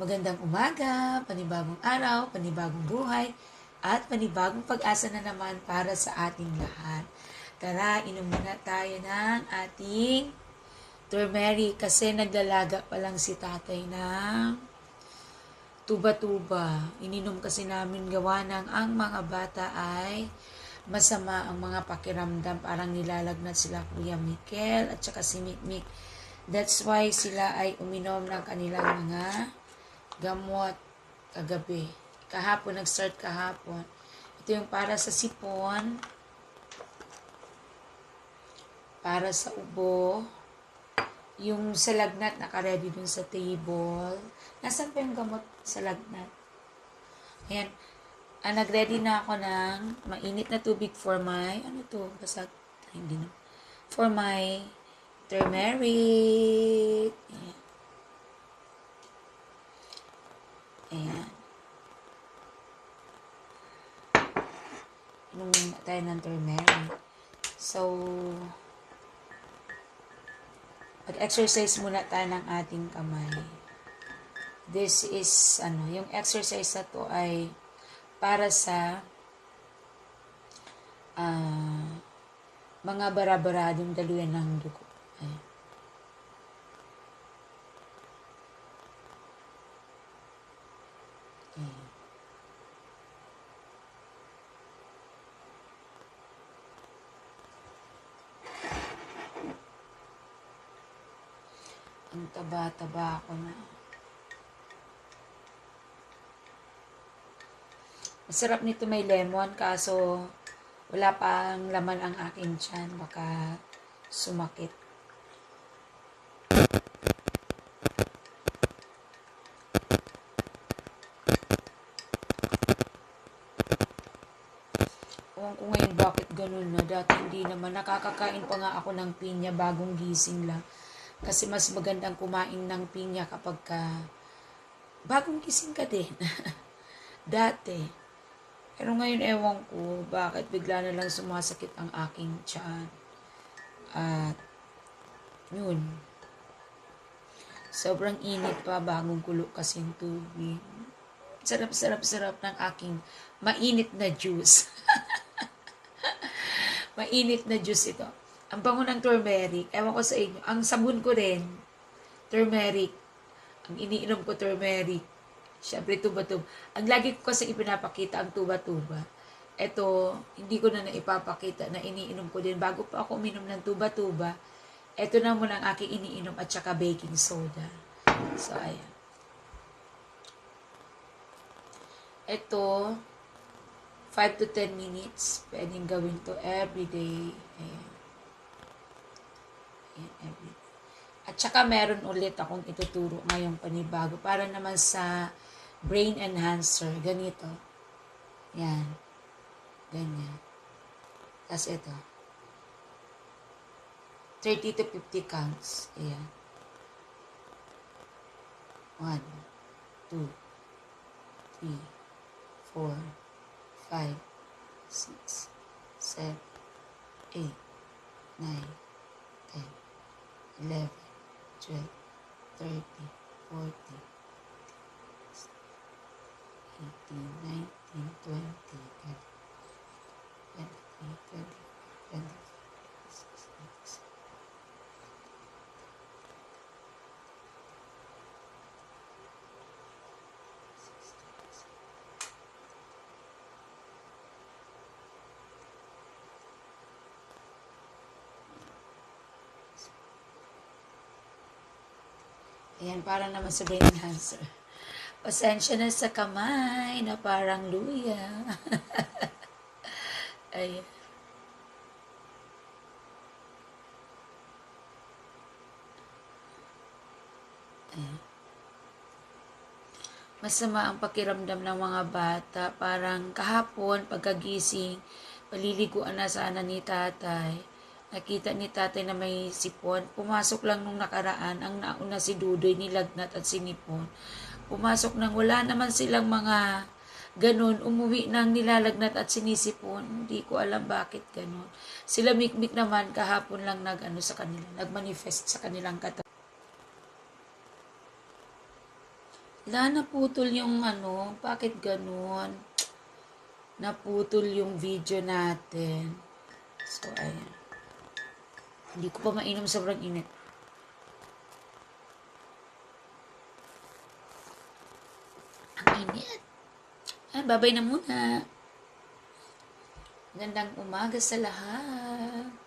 Magandang umaga, panibagong araw, panibagong buhay, at panibagong pag-asa na naman para sa ating lahat. Tara, inom muna tayo ng ating turmeric kasi naglalaga pa lang si tatay ng tuba-tuba. Ininom kasi namin gawa ng ang mga bata ay masama ang mga pakiramdam. Parang nilalagnat sila Kuya Mikel at saka si Mikmik. That's why sila ay uminom ng kanilang mga gamot kagabi. Kahapon, nag-start kahapon. Ito yung para sa sipon, para sa ubo, yung sa lagnat naka-ready dun sa table. Nasaan pa yung gamot sa lagnat? Ayan. Ah, nag-ready na ako ng mainit na tubig for my, ano to, basag, hindi na. For my turmeric. Ayan. Ayan. Inom muna tayo ng turmeric. So, mag-exercise muna tayo ng ating kamay. This is, ano, yung exercise na to ay para sa ah, mga barabaradong daluyan ng dugo. Ayan. Ayan. Ang taba-taba ako na. Masarap nito may lemon, kaso wala pang laman ang akin tiyan. Baka sumakit. Ewan ko ngayon bakit ganun na. Dati hindi naman. Nakakakain pa nga ako ng pinya bagong gising lang. Kasi mas magandang kumain ng pinya kapag ka bagong gising ka din. Dati. Pero ngayon ewan ko bakit bigla na lang sumasakit ang aking tiyan. At yun. Sobrang init pa bagong kulo kasing tubig. Sarap-sarap-sarap ng aking mainit na juice. mainit na juice ito. Ang bango ng turmeric, ewan ko sa inyo, ang sabon ko rin, turmeric. Ang iniinom ko turmeric. Siyempre, tuba-tuba. Ang lagi ko kasi ipinapakita ang tuba-tuba. Ito, hindi ko na naipapakita na iniinom ko din. Bago pa ako uminom ng tuba-tuba, ito na muna ang aking iniinom at saka baking soda. So, ayan. Ito, 5 to 10 minutes. Pwedeng gawin to every day. Ayan. Ayan, every day. At saka meron ulit akong ituturo ngayong panibago para naman sa brain enhancer. Ganito. Yan. Ganyan. Tapos ito. 30 to 50 counts. Ayan. 1, 2, 3, 4, 5, 6, 7, 8, 9, 10, 11, 12, 13, 14, 18, 19, 20, 21, 22, 23, 24, Ayan, para naman sa brain enhancer. Pasensya na sa kamay na parang luya. Ayan. Ayan. Masama ang pakiramdam ng mga bata. Parang kahapon, pagkagising, paliliguan na sana ni tatay. Nakita ni tatay na may sipon. Pumasok lang nung nakaraan, ang nauna si Dudoy, nilagnat at sinipon. Pumasok nang wala naman silang mga ganun, umuwi nang nilalagnat at sinisipon. Hindi ko alam bakit ganun. Sila mikmik naman kahapon lang nag ano sa kanila, nagmanifest sa kanilang katawan. La, naputol yung ano, bakit ganun? Naputol yung video natin. So, ayan. Hindi ko pa mainom sobrang init. Ang init. Ah, babay na muna. Gandang umaga sa lahat.